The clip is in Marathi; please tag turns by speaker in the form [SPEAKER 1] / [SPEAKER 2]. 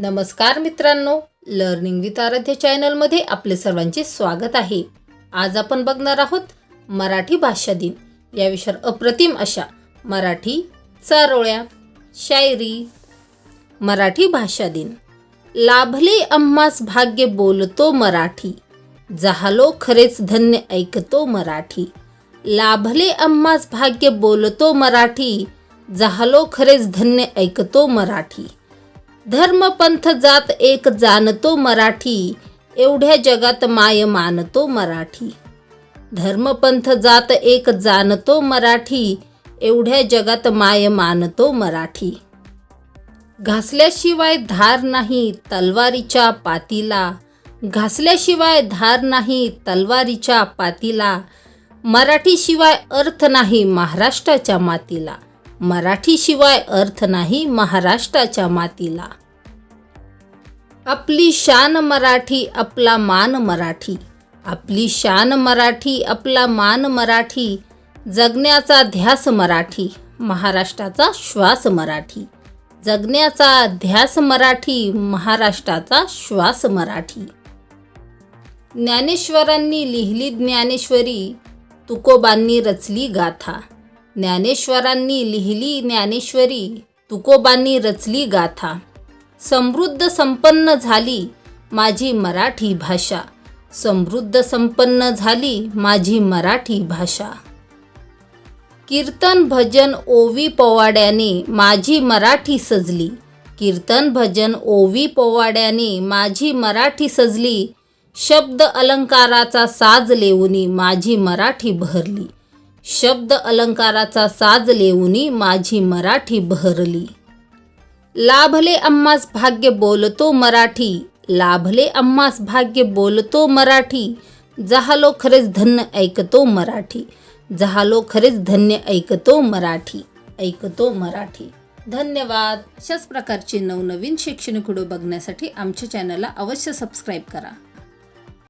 [SPEAKER 1] नमस्कार मित्रांनो लर्निंग विथ आराध्य चॅनलमध्ये आपले सर्वांचे स्वागत आहे. आज आपण बघणार आहोत मराठी भाषा दिन. या विषयावर अप्रतिम अशा मराठी चारोळ्या शायरी मराठी भाषा दिन. लाभले आम्हास भाग्य बोलतो मराठी. झालो खरेच धन्य ऐकतो मराठी. लाभले आम्हास भाग्य बोलतो मराठी. झालो खरेच धन्य ऐकतो मराठी. धर्मपंथ जात एक जाणतो मराठी एवढ्या जगात माय मानतो मराठी. धर्मपंथ जात एक जाणतो मराठी एवढ्या जगात माय मानतो मराठी. घासल्याशिवाय धार नाही तलवारीच्या पातीला घासल्याशिवाय धार नाही तलवारीच्या पातीला मराठीशिवाय अर्थ नाही महाराष्ट्राच्या मातीला. मराठीशिवाय अर्थ नाही महाराष्ट्राच्या मातीला. आपली शान मराठी आपला मान मराठी. आपली शान मराठी आपला मान मराठी. जगण्याचा ध्यास मराठी महाराष्ट्राचा श्वास मराठी. जगण्याचा ध्यास मराठी महाराष्ट्राचा श्वास मराठी. ज्ञानेश्वरांनी लिहिली ज्ञानेश्वरी तुकोबांनी रचली गाथा. ज्ञानेश्वरांनी लिहिली ज्ञानेश्वरी तुकोबांनी रचली गाथा. समृद्ध संपन्न झाली माझी मराठी भाषा. समृद्ध संपन्न झाली माझी मराठी भाषा. कीर्तन भजन ओवी पोवाड्याने माझी मराठी सजली. कीर्तन भजन ओवी पोवाड्याने माझी मराठी सजली. शब्द अलंकाराचा साज लेऊनी माझी मराठी भरली. शब्द अलंकाराचा साज लेऊनी माझी मराठी बहरली. लाभले अम्मास भाग्य बोलतो मराठी लाभले अम्मास भाग्य बोलतो मराठी जहालो खरेच धन्य ऐकतो मराठी जहालो खरेच धन्य ऐकतो मराठी ऐकतो मराठी. धन्यवाद. अशाच प्रकारचे नवनवीन शैक्षणिक व्हिडिओ बघण्यासाठी आमच्या चॅनलला अवश्य सबस्क्राईब करा.